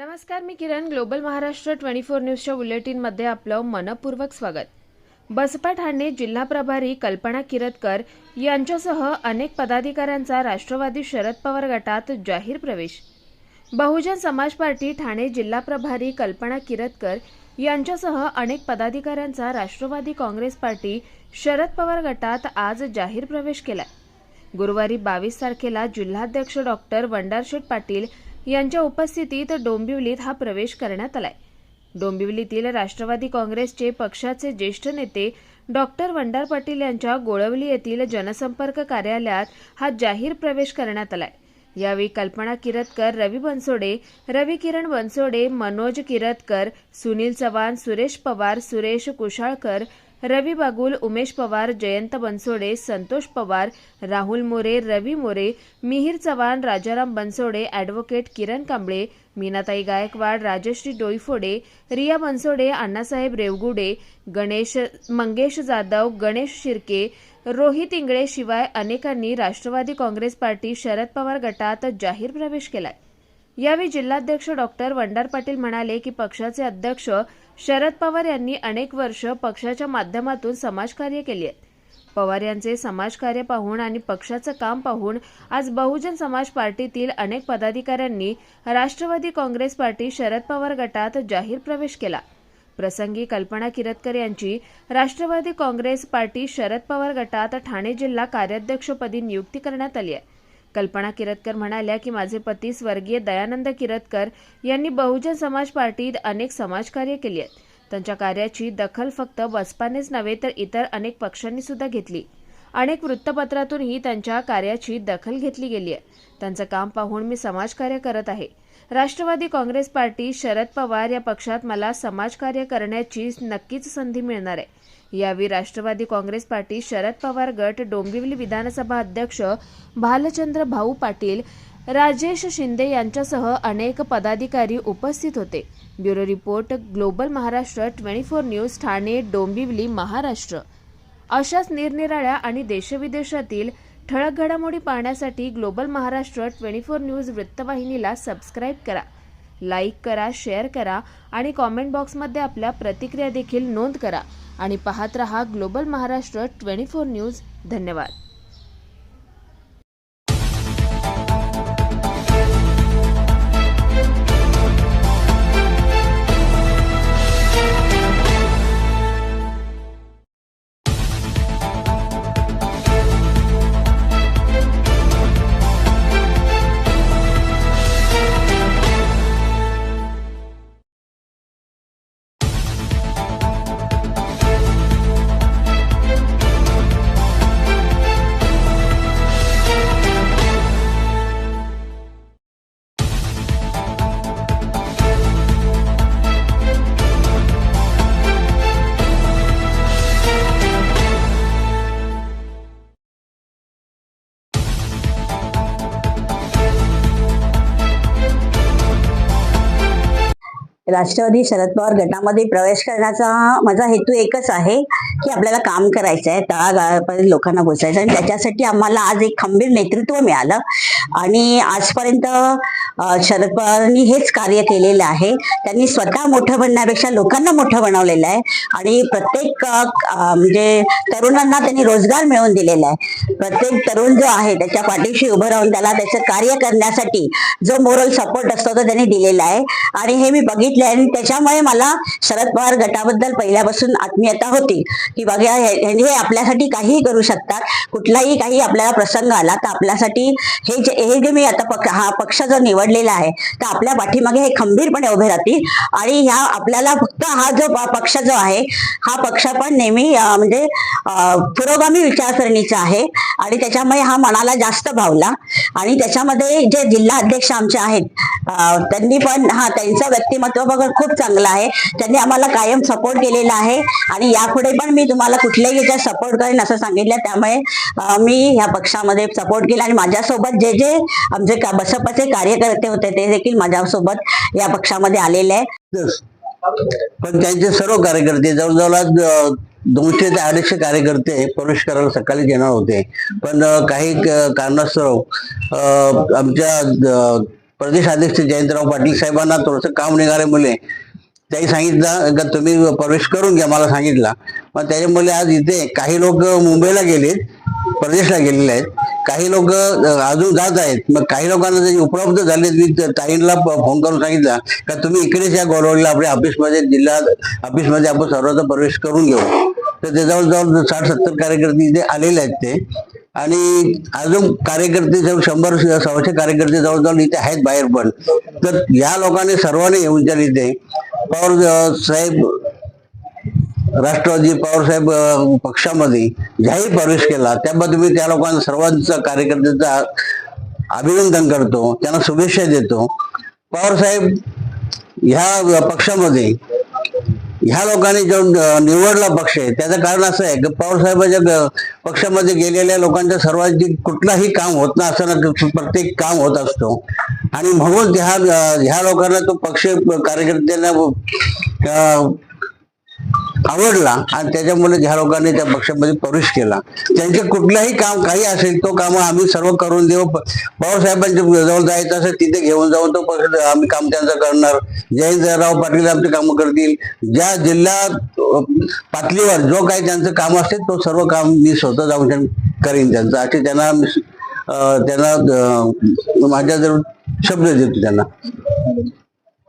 नमस्कार मी Kiran global Maharashtra twenty four न्यूजच्या बुलेटिनमध्ये आपलं मनपूर्वक स्वागत. बसपा ठाणे जिल्हा प्रभारी कल्पना किरतकर यांच्यासह अनेक पदाधिकाऱ्यांचा राष्ट्रवादी शरद पवार गटात जाहीर प्रवेश. बहुजन समाज पार्टी ठाणे जिल्हा प्रभारी कल्पना किरतकर यांच्यासह अनेक पदाधिकाऱ्यांचा राष्ट्रवादी काँग्रेस पार्टी शरद पवार गटात आज जाहीर प्रवेश केला गुरुवारी बावीस तारखेला जिल्हाध्यक्ष डॉक्टर वंडारशेठ पाटील यांच्या उपस्थितीत डोंबिवलीत हा प्रवेश करण्यात आलाय. डोंबिवलीतील राष्ट्रवादी काँग्रेसचे पक्षाचे ज्येष्ठ नेते डॉक्टर वंडार पाटील यांच्या गोळवली येथील जनसंपर्क कार्यालयात हा जाहीर प्रवेश करण्यात आलाय. यावेळी कल्पना किरतकर रवी बनसोडे रवी किरण बनसोडे मनोज किरतकर सुनील चव्हाण सुरेश पवार सुरेश कुशाळकर रवी बागुल उमेश पवार जयंत बनसोडे संतोष पवार राहुल मोरे रवी मोरे मिहीर चव्हाण राजाराम बनसोडे ॲडव्होकेट किरण कांबळे मीनाताई गायकवाड राजश्री डोईफोडे रिया बनसोडे अण्णासाहेब रेवगुडे गणेश मंगेश जाधव गणेश शिर्के रोहित इंगळे शिवाय अनेकांनी राष्ट्रवादी काँग्रेस पार्टी शरद पवार गटात जाहीर प्रवेश केलाय. यावेळी जिल्हाध्यक्ष डॉक्टर वंडार पाटील म्हणाले की पक्षाचे अध्यक्ष शरद पवार यांनी अनेक वर्ष पक्षाच्या माध्यमातून समाजकार्य केले आहे पवार यांचे समाजकार्य पाहून आणि पक्षाचं काम पाहून आज बहुजन समाज पार्टीतील अनेक पदाधिकाऱ्यांनी राष्ट्रवादी काँग्रेस पार्टी शरद पवार गटात जाहीर प्रवेश केला. प्रसंगी कल्पना किरतकर यांची राष्ट्रवादी काँग्रेस पार्टी शरद पवार गटात ठाणे जिल्हा कार्याध्यक्षपदी नियुक्ती करण्यात आली आहे. कल्पना किरतकर म्हणाल्या की माझे पती स्वर्गीय दयानंद किरतकर यांनी बहुजन समाज पार्टीत अनेक समाजकार्य केली आहेत. त्यांच्या कार्याची दखल फक्त बसपानेच नव्हे तर इतर अनेक पक्षांनी सुद्धा घेतली. अनेक वृत्तपत्रातूनही त्यांच्या कार्याची दखल घेतली गेली आहे. त्यांचं काम पाहून मी समाजकार्य करत आहे. राष्ट्रवादी काँग्रेस पार्टी शरद पवार या पक्षात मला समाजकार्य करण्याची नक्कीच संधी मिळणार आहे. यावेळी राष्ट्रवादी काँग्रेस पार्टी शरद पवार गट डोंबिवली विधानसभा अध्यक्ष भालचंद्र भाऊ पाटील राजेश शिंदे यांच्यासह अनेक पदाधिकारी उपस्थित होते. Bureau report global Maharashtra twenty four news Thane Dombivli Maharashtra. अशाच निरनिराळ्या आणि देशविदेशातील ठळक घडामोडी पाहण्यासाठी global Maharashtra twenty four news वृत्तवाहिनीला सबस्क्राईब करा. लाईक करा शेअर करा आणि कॉमेंट बॉक्समध्ये आपल्या प्रतिक्रिया देखील नोंद करा. आणि पाहत रहा global Maharashtra twenty four news. धन्यवाद. राष्ट्रवादी शरद पवार गटामध्ये प्रवेश करण्याचा माझा हेतू एकच आहे की आपल्याला काम करायचं आहे तळागाळापर्यंत लोकांना पोचायचं आणि त्याच्यासाठी आम्हाला आज एक खंबीर नेतृत्व मिळालं. आणि आजपर्यंत शरद पवारांनी हेच कार्य केलेलं आहे. त्यांनी स्वतः मोठं बनण्यापेक्षा लोकांना मोठं बनवलेलं आहे. आणि प्रत्येक म्हणजे तरुणांना त्यांनी रोजगार मिळवून दिलेला आहे. प्रत्येक तरुण जो आहे त्याच्या पाठीशी उभं राहून त्याला त्याचं कार्य करण्यासाठी जो मोरल सपोर्ट असतो तो त्यांनी दिलेला आहे. आणि हे मी बघितले आणि त्याच्यामुळे मला शरद पवार गटाबद्दल पहिल्यापासून आत्मीयता होती. की बघा हे हे आपल्यासाठी काहीही करू शकतात. कुठलाही काही आपल्याला प्रसंग आला तर आपल्यासाठी हे म्हणजे हे जे मी आता पक्ष हा पक्ष जर निवडलेला आहे तर आपल्या पाठीमागे हे खंबीरपणे उभे राहतील. आणि ह्या आपल्याला फक्त हा जो पक्ष जो आहे हा पक्ष पण नेहमी म्हणजे पुरोगामी विचारसरणीचा आहे. आणि त्याच्यामुळे हा मनाला जास्त भावला. आणि त्याच्यामध्ये जे जिल्हा अध्यक्ष आमचे आहेत त्यांनी पण हा त्यांचं व्यक्तिमत्व बघून खूप चांगलं आहे. त्यांनी आम्हाला कायम सपोर्ट केलेला आहे. आणि यापुढे पण मी तुम्हाला कुठल्याही याच्यात सपोर्ट करेन असं सांगितलं. त्यामुळे मी ह्या पक्षामध्ये सपोर्ट केला. आणि माझ्यासोबत जे जे आमचे का- बसपाचे कार्यकर्ते होते ते देखील माझ्यासोबत या पक्षामध्ये आलेले आहे पण त्यांचे सर्व कार्यकर्ते जवळजवळ आज, दोनशे ते अडीचशे कार्यकर्ते प्रवेश करायला सकाळी येणार होते. पण काही कारणास्तव आमच्या प्रदेशाध्यक्ष प्रदेश अध्यक्ष जयंतराव पाटील साहेबांना थोडंसं काम निघाले मुले. त्यांनी सांगितलं का तुम्ही प्रवेश करून घ्या मला सांगितला. मग त्याच्यामुळे आज इथे काही लोक मुंबईला गेलेत प्रदेशला गेलेले आहेत. काही लोक अजून जात आहेत. मग काही लोकांना जे उपलब्ध झाले मी ताईंना फोन करून सांगितला का तुम्ही इकडेच या गोरवडला आपल्या ऑफिसमध्ये जिल्हा ऑफिसमध्ये आपण सर्वांचा प्रवेश करून घेऊ. तर ते जवळजवळ साठ सत्तर कार्यकर्ते इथे आलेले आहेत ते. आणि अजून कार्यकर्ते जवळ शंभर सव्वाशे कार्यकर्ते जवळजवळ इथे आहेत बाहेर पण. तर या लोकांनी सर्वांनी येऊन त्या इथे पवार साहेब राष्ट्रवादी पवारसाहेब पक्षामध्ये ज्याही प्रवेश केला त्याबद्दल मी त्या लोकांना सर्वांचा कार्यकर्त्याचा अभिनंदन करतो. त्यांना शुभेच्छा देतो. पवारसाहेब ह्या पक्षामध्ये ह्या लोकांनी जो निवडला पक्ष आहे त्याचं कारण असं आहे की पवारसाहेबांच्या पक्षामध्ये गेलेल्या लोकांच्या सर्वांची कुठलाही काम होत ना असं ना प्रत्येक काम होत असतो. आणि म्हणून ह्या ह्या लोकांना तो पक्ष कार्यकर्त्यांना आवडला आणि त्याच्यामुळे ह्या लोकांनी त्या पक्षामध्ये प्रवेश केला. त्यांचे कुठलंही काम काही असेल तो काम आम्ही सर्व करून देऊ. पवारसाहेबांच्या जवळ जायचं असेल तिथे घेऊन जाऊन तो पक्ष आम्ही काम त्यांचं करणार. जयंतराव पाटील आमचे कामं करतील. ज्या जिल्हा पातळीवर जो काही त्यांचं काम असेल तो सर्व काम मी स्वतः जाऊन करीन त्यांचं. असे त्यांना त्यांना माझ्या जवळ शब्द देतो त्यांना.